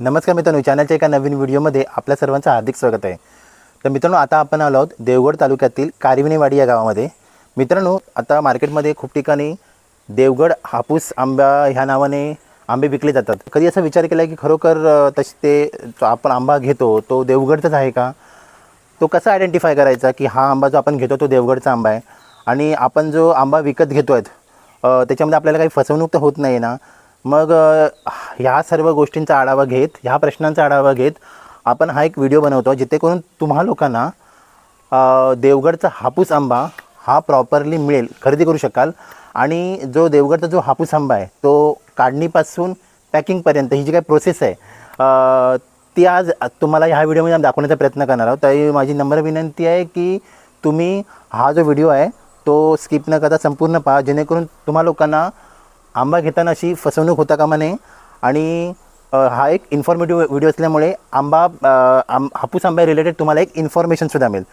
नमस्कार मित्रांनो चॅनलच्या एका नवीन व्हिडिओमध्ये आपल्या सर्वांचं हार्दिक स्वागत आहे. तर मित्रांनो आता आपण आलो आहोत देवगड तालुक्यातील कारविणीवाडी या गावामध्ये. मित्रांनो आता मार्केटमध्ये खूप ठिकाणी देवगड हापूस आंबा ह्या नावाने आंबे विकले जातात. कधी असा विचार केला की खरोखर तसे ते जो आपण आंबा घेतो तो देवगडचाच आहे का? तो कसा आयडेंटिफाय करायचा की हा आंबा जो आपण घेतो तो देवगडचा आंबा आहे? आणि आपण जो आंबा विकत घेतो आहेत त्याच्यामध्ये आपल्याला काही फसवणूक तर होत नाही ना? मग ह्या सर्व गोष्टींचा आढावा घेत ह्या प्रश्नांचा आढावा घेत आपण हा एक व्हिडिओ बनवतो जिथे करून तुम्हा लोकांना देवगडचा हापूस आंबा हा प्रॉपरली मिळेल खरेदी करू शकाल. आणि जो देवगडचा जो हापूस आंबा आहे तो काढणीपासून पॅकिंगपर्यंत ही जी काही प्रोसेस आहे ती आज तुम्हाला ह्या व्हिडिओमध्ये दाखवण्याचा प्रयत्न करणार आहोत. तरी माझी नम्र विनंती आहे की तुम्ही हा जो व्हिडिओ आहे तो स्किप न करता संपूर्ण पहा जेणेकरून तुम्हा लोकांना आंबा घेताना अशी फसवणूक होता कामा नये. आणि हा एक इन्फॉर्मेटिव्ह व्हिडिओ असल्यामुळे आंबा आम हापूस आंबा रिलेटेड तुम्हाला एक इन्फॉर्मेशनसुद्धा मिळेल.